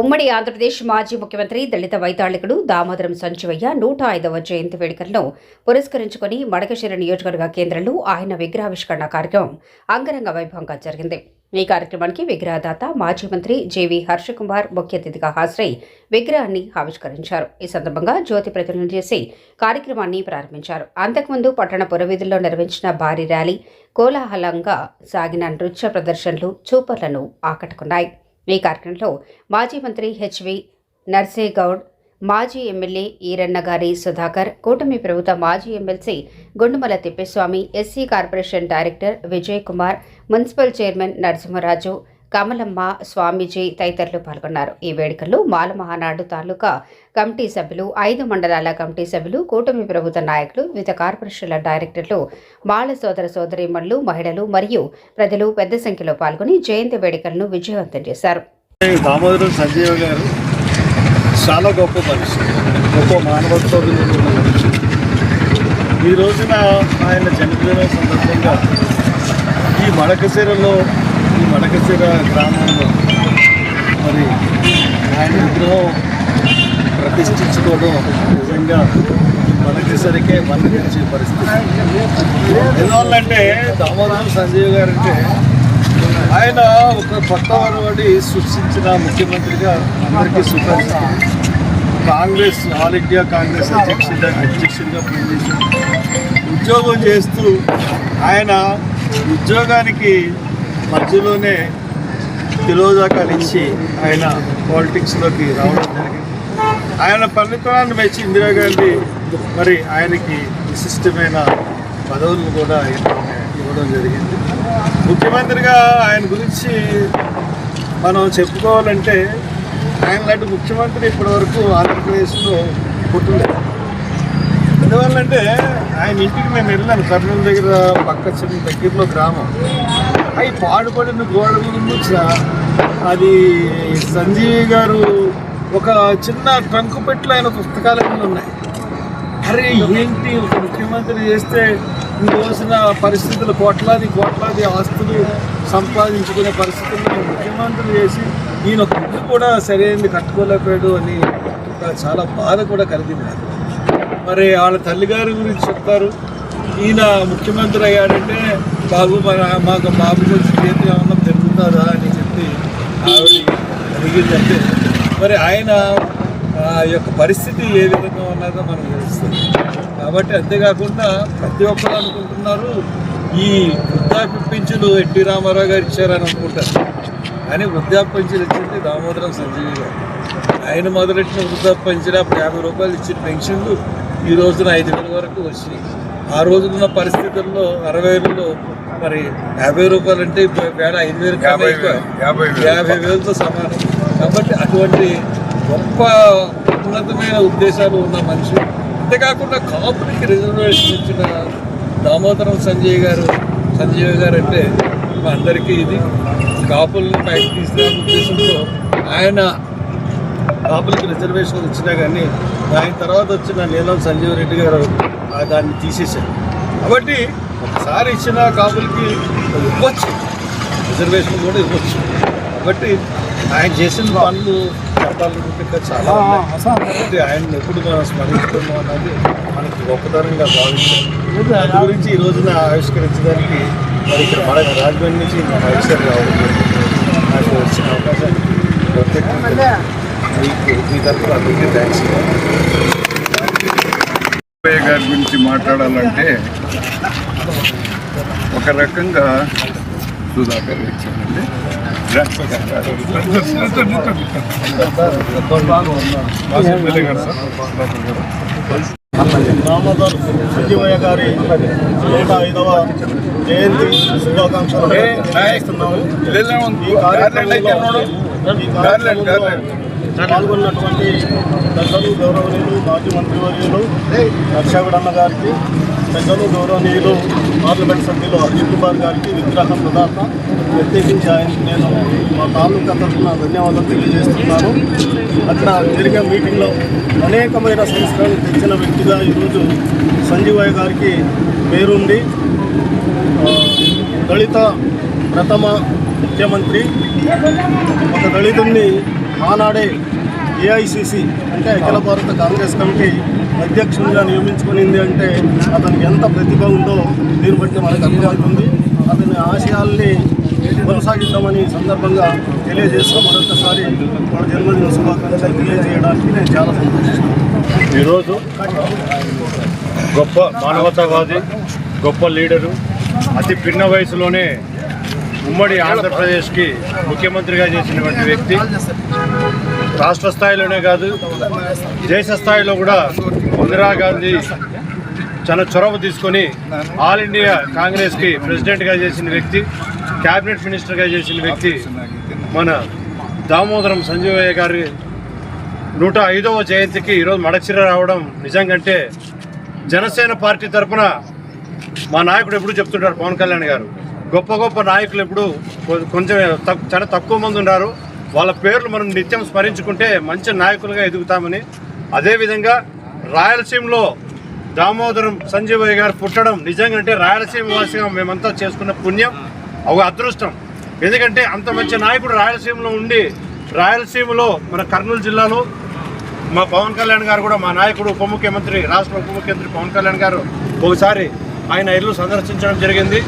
ఉమ్మడి ఆంధ్రప్రదేశ్ మాజీ ముఖ్యమంత్రి దళిత వైతాళికుడు దామోదరం సంచువయ్య నూట ఐదవ జయంతి వేడుకలను పురస్కరించుకుని మడకశిర నియోజకవర్గ కేంద్రంలో ఆయన విగ్రహావిష్కరణ కార్యక్రమం అంగరంగ వైభవంగా జరిగింది. ఈ కార్యక్రమానికి విగ్రహదాత మాజీ మంత్రి జేవి హర్షకుమార్ ముఖ్య అతిథిగా హాజరై విగ్రహాన్ని ఆవిష్కరించారు. ఈ సందర్భంగా జ్యోతి ప్రతిజ్ఞ చేసి కార్యక్రమాన్ని ప్రారంభించారు. అంతకుముందు పట్టణ పురవీధుల్లో నిర్వహించిన భారీ ర్యాలీ కోలాహలంగా సాగిన నృత్య ప్రదర్శనలు చూపర్లను ఆకట్టుకున్నాయి. ఈ కార్యక్రమంలో మాజీ మంత్రి హెచ్వి నర్సేగౌడ్ మాజీ ఎమ్మెల్యే ఈరన్నగారి సుధాకర్ కూటమి ప్రభుత్వ మాజీ MLC Gundumala Thippeswamy SC corporation director Vijay Kumar municipal chairman Narasimharaju Kamalamma స్వామీజీ తదితరులు పాల్గొన్నారు. ఈ వేడుకల్లో మాల మహానాడు తాలూకా కమిటీ సభ్యులు ఐదు మండలాల కమిటీ సభ్యులు కూటమి ప్రభుత్వ నాయకులు వివిధ కార్పొరేషన్ల డైరెక్టర్లు మాల సోదర సోదరిమణులు మహిళలు మరియు ప్రజలు పెద్ద సంఖ్యలో పాల్గొని జయంతి వేడుకలను విజయవంతం చేశారు. దామోదరం సంజీవ్ గారు చాలా గొప్ప మనిషి గొప్ప మానవత్వం ఈ రోజున ఆయన జన్మదినం సందర్భంగా ఈ మడకశిరలో ఈ మడకసిర గ్రామంలో మరి ఆయన విగ్రహం ప్రతిష్ఠించుకోవడం నిజంగా మనకిసరికే మన్నించే పరిస్థితి. ఎందువల్లంటే దామోదరం సంజీవ్ గారు అంటే ఆయన ఒక కొత్త వరవడి సృష్టించిన ముఖ్యమంత్రిగా అందరికీ సుపరిచితం. కాంగ్రెస్ ఆల్ ఇండియా కాంగ్రెస్ అధ్యక్షుడిగా అధ్యక్షుడిగా పనిచేసి ఉద్యోగం చేస్తూ ఆయన ఉద్యోగానికి మధ్యలోనే తిలోదకాలు ఇచ్చి ఆయన పాలిటిక్స్లోకి రావడం జరిగింది. ఆయన పనితనాన్ని మెచ్చి ఇందిరాగాంధీ మరి ఆయనకి విశిష్టమైన పదవులను కూడా ఇవ్వడం జరిగింది. ముఖ్యమంత్రిగా ఆయన గురించి మనం చెప్పుకోవాలంటే ఆయన లాంటి ముఖ్యమంత్రి ఇప్పటివరకు ఆంధ్రప్రదేశ్లో పుట్టలేదు ఎందువల్లంటే ఆయన ఇంటికి నేను వెళ్ళాను కర్నూలు దగ్గర పక్క చిన్న దగ్గరలో గ్రామం. అవి పాడుపడిన గోడలను చ- అది సంజీవి గారు ఒక చిన్న ట్రంకు పెట్టులో ఆయన పుస్తకాలన్నీ ఉన్నాయి. అరే ఏంటి ఒక ముఖ్యమంత్రి చేస్తే ఈ రోజున పరిస్థితులు కోట్లాది కోట్లాది ఆస్తులు సంపాదించుకునే పరిస్థితుల్లో ముఖ్యమంత్రి చేసి ఈయన ఒక ఇల్లు కూడా సరైనది కట్టుకోలేకపోయాడు అని చాలా బాధ కూడా కలిగింది మరి వాళ్ళ తల్లిగారి గురించి చెప్తారు. ఈయన ముఖ్యమంత్రి అయ్యాడంటే బాబు మన మాకు బాబు గురించి చేతి ఏమన్నా పెరుగుతుందా అని చెప్పి ఆవిడ అడిగిందంటే మరి ఆయన ఆ యొక్క పరిస్థితి ఏ విధంగా ఉన్నదో మనకు తెలుస్తుంది. కాబట్టి అంతేకాకుండా ప్రతి ఒక్కరు అనుకుంటున్నారు ఈ వృద్ధాప్య పింఛను ఎన్టీ రామారావు గారు ఇచ్చారని అనుకుంటారు. కానీ వృద్ధాప్య పింఛను ఇచ్చింది దామోదరం సంజీవి గారు. ఆయన మొదలెట్టిన వృద్ధాప్య పింఛన్ అప్పుడు యాభై రూపాయలు ఇచ్చిన పెన్షన్లు ఈ రోజున ఐదు వేల వరకు వచ్చినాయి. ఆ రోజున్న పరిస్థితుల్లో అరవై వేలలో మరి యాభై రూపాయలు అంటే వేల ఐదు వేలు ఎక్కువ. యాభై వేలతో సమానం. కాబట్టి అటువంటి గొప్ప ఉన్నతమైన ఉద్దేశాలు ఉన్న మనిషి. అంతేకాకుండా కాపులకి రిజర్వేషన్ ఇచ్చిన దామోదరం సంజయ్ గారు సంజయ్ గారు అంటే మా అందరికీ ఇది. కాపుల్ని పైకి తీసుకురాని ఉద్దేశంతో ఆయన కాపులకి రిజర్వేషన్ ఇచ్చినా కానీ ఆయన తర్వాత వచ్చిన నీలం సంజీవ్ రెడ్డి గారు ఆ దాన్ని తీసేశారు. కాబట్టి ఒకసారి ఇచ్చిన కాపులకి ఇవ్వచ్చు. రిజర్వేషన్ కూడా ఇవ్వచ్చు. కాబట్టి ఆయన చేసిన పనులు చెప్పాలనుకుంటే చాలా. కాబట్టి ఆయన ఎప్పుడు మనం స్మరించుకున్నాం అన్నది మనకి గొప్పతనంగా భావించాం దాని గురించి ఈ రోజున ఆవిష్కరించడానికి మరి ఇక్కడ మన రాజమండ్రి నుంచి మన ఆవిష్కరణ రావడం. నాకు వచ్చిన అవకాశానికి ప్రత్యేకంగా మీకు మీ తరఫున అందరికీ థ్యాంక్స్ అయ్య గారి గురించి మాట్లాడాలంటే ఒక రకంగా సుధాకర్ ఇచ్చానండి సంజీవయ్య గారి. నూట ఐదవ జయంతి శుభాకాంక్షలు ఈ కార్యక్రమంలో పాల్గొన్నటువంటి పెద్దలు గౌరవనీయులు మాజీ మంత్రివర్యులు హర్షగడన్న గారికి పెద్దలు గౌరవనీయులు పార్లమెంట్ సభ్యులు అజిత్ కుమార్ గారికి విగ్రహం ప్రదాత. ప్రత్యేకించి ఆయన నేను మా తాలూకా తరఫున ధన్యవాదాలు తెలియజేస్తున్నాను. అక్కడ జరిగే మీటింగ్లో అనేకమైన సంస్కరణలు తెచ్చిన వ్యక్తిగా ఈరోజు సంజీవయ్య గారికి పేరుంది దళిత ప్రథమ ముఖ్యమంత్రి ఒక దళితుడిని ఆనాడే ఏఐసిసి అంటే అఖిల భారత కాంగ్రెస్ కమిటీ అధ్యక్షునిగా నియమించుకునింది అంటే అతనికి ఎంత ప్రతిభ ఉందో దీన్ని బట్టి మనకు అర్థమవుతుంది అతని ఆశయాల్ని కొనసాగిద్దామని సందర్భంగా తెలియజేస్తూ మరొకసారి మన జన్మదిన శుభాకాంక్షలు తెలియజేయడానికి నేను చాలా సంతోషిస్తున్నాను. ఈరోజు గొప్ప మానవతావాది గొప్ప లీడరు అతి పిన్న వయసులోనే ఉమ్మడి ఆంధ్రప్రదేశ్కి ముఖ్యమంత్రిగా చేసినటువంటి వ్యక్తి. రాష్ట్ర స్థాయిలోనే కాదు దేశ స్థాయిలో కూడా ఇందిరాగాంధీ చాలా చొరవ తీసుకొని ఆల్ ఇండియా కాంగ్రెస్కి ప్రెసిడెంట్గా చేసిన వ్యక్తి క్యాబినెట్ మినిస్టర్గా చేసిన వ్యక్తి మన దామోదరం సంజీవయ్య గారి నూట ఐదవ జయంతికి ఈరోజు మడచిర రావడం నిజంగంటే జనసేన పార్టీ తరఫున మా నాయకుడు ఎప్పుడు చెప్తుంటారు పవన్ కళ్యాణ్ గారు. గొప్ప గొప్ప నాయకులు ఇప్పుడు కొంచెం చాలా తక్కువ మంది ఉన్నారు. వాళ్ళ పేర్లు మనం నిత్యం స్మరించుకుంటే మంచి నాయకులుగా ఎదుగుతామని. అదేవిధంగా రాయలసీమలో దామోదరం సంజీవయ్య గారు పుట్టడం నిజంగా అంటే రాయలసీమ వాసిగా మేమంతా చేసుకున్న పుణ్యం ఒక అదృష్టం. ఎందుకంటే అంత మంచి నాయకుడు రాయలసీమలో ఉండి రాయలసీమలో మన కర్నూలు జిల్లాలో మా పవన్ కళ్యాణ్ గారు కూడా మా నాయకుడు ఉప ముఖ్యమంత్రి రాష్ట్ర ఉప ముఖ్యమంత్రి పవన్ కళ్యాణ్ గారు ఒకసారి ఆయన ఇల్లు సందర్శించడం జరిగింది.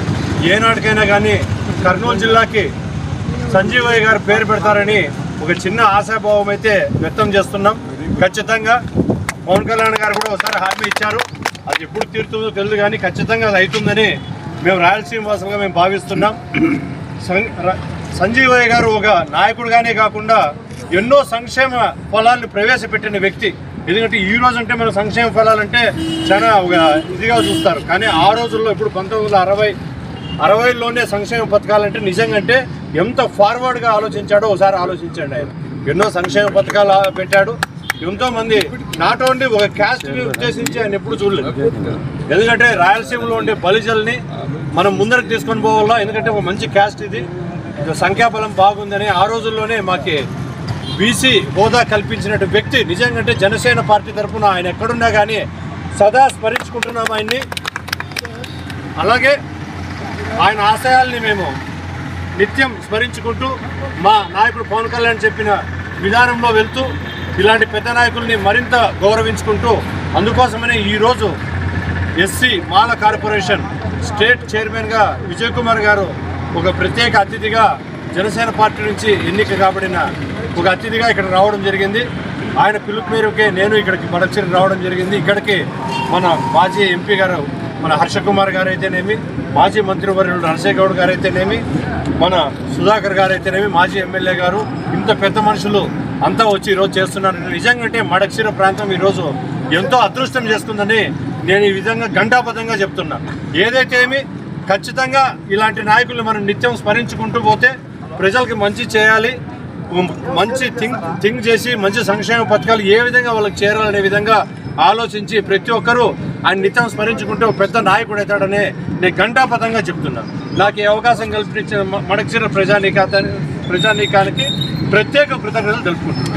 ఏనాటికైనా కానీ కర్నూలు జిల్లాకి సంజీవయ్య గారు పేరు పెడతారని ఒక చిన్న ఆశాభావం అయితే వ్యక్తం చేస్తున్నాం. ఖచ్చితంగా పవన్ కళ్యాణ్ గారు కూడా ఒకసారి హామీ ఇచ్చారు. అది ఎప్పుడు తీరుతుందో తెలియదు కానీ ఖచ్చితంగా అది అవుతుందని మేము రాయలసీమ వాసులుగా మేము భావిస్తున్నాం. సం- ర- సంజీవయ్య గారు ఒక నాయకుడుగానే కాకుండా ఎన్నో సంక్షేమ ఫలాన్ని ప్రవేశపెట్టిన వ్యక్తి. ఎందుకంటే ఈ రోజు అంటే మన సంక్షేమ ఫలాలంటే చాలా ఒక ఇదిగా చూస్తారు. కానీ ఆ రోజుల్లో ఇప్పుడు పంతొమ్మిది వందల అరవై అరవైలోనే సంక్షేమ పథకాలంటే నిజంగా అంటే ఎంత ఫార్వర్డ్గా ఆలోచించాడో ఒకసారి ఆలోచించండి ఆయన. ఎన్నో సంక్షేమ పథకాలు పెట్టాడు. ఎంతోమంది నాట్ ఓన్లీ ఒక క్యాస్ట్ని ఉద్దేశించి ఆయన ఎప్పుడు చూడలేదు. ఎందుకంటే రాయలసీమలో ఉండే బలిజల్ని మనం ముందరకు తీసుకొని పోవాలా? ఎందుకంటే ఒక మంచి క్యాస్ట్ ఇది. సంఖ్యాబలం బాగుందని ఆ రోజుల్లోనే మాకి బీసీ హోదా కల్పించినట్టు వ్యక్తి నిజంగా అంటే జనసేన పార్టీ తరఫున ఆయన ఎక్కడున్నా కానీ సదా స్మరించుకుంటున్నాం ఆయన్ని. అలాగే ఆయన ఆశయాల్ని మేము నిత్యం స్మరించుకుంటూ మా నాయకుడు పవన్ కళ్యాణ్ చెప్పిన విధానంలో వెళ్తూ ఇలాంటి పెద్ద నాయకుల్ని మరింత గౌరవించుకుంటూ అందుకోసమనే ఈరోజు ఎస్సీ మాల కార్పొరేషన్ స్టేట్ చైర్మన్గా విజయ్ కుమార్ గారు ఒక ప్రత్యేక అతిథిగా జనసేన పార్టీ నుంచి ఎన్నిక కాబడిన ఒక అతిథిగా ఇక్కడ రావడం జరిగింది. ఆయన పిలుపు మేరకే నేను ఇక్కడికి మడచిరి రావడం జరిగింది. ఇక్కడికి మన మాజీ ఎంపీ గారు మన హర్ష కుమార్ గారు అయితేనేమి మాజీ మంత్రివర్యులు నరసయ్య గౌడ్ గారు అయితేనేమి మన సుధాకర్ గారు అయితేనేమి మాజీ ఎమ్మెల్యే గారు ఇంత పెద్ద మనుషులు అంతా వచ్చి ఈరోజు చేస్తున్నారు. నిజంగా అంటే మడక్షిర ప్రాంతం ఈరోజు ఎంతో అదృష్టం చేసుకుందని నేను ఈ విధంగా గంటాపదంగా చెప్తున్నా. ఏదైతే ఏమి ఖచ్చితంగా ఇలాంటి నాయకులు మనం నిత్యం స్మరించుకుంటూ పోతే ప్రజలకు మంచి చేయాలి మంచి థింక్ థింక్ చేసి మంచి సంక్షేమ పథకాలు ఏ విధంగా వాళ్ళకి చేరాలనే విధంగా ఆలోచించి ప్రతి ఒక్కరూ ఆయన నిత్యం స్మరించుకుంటే ఒక పెద్ద నాయకుడు అవుతాడని నేను ఘంటాపథంగా చెప్తున్నా. నాకు ఈ అవకాశం కల్పించిన మడక్సిర మడకశిర ప్రజానీకా ప్రజానీకానికి ప్రత్యేక కృతజ్ఞతలు తెలుపుకుంటున్నాను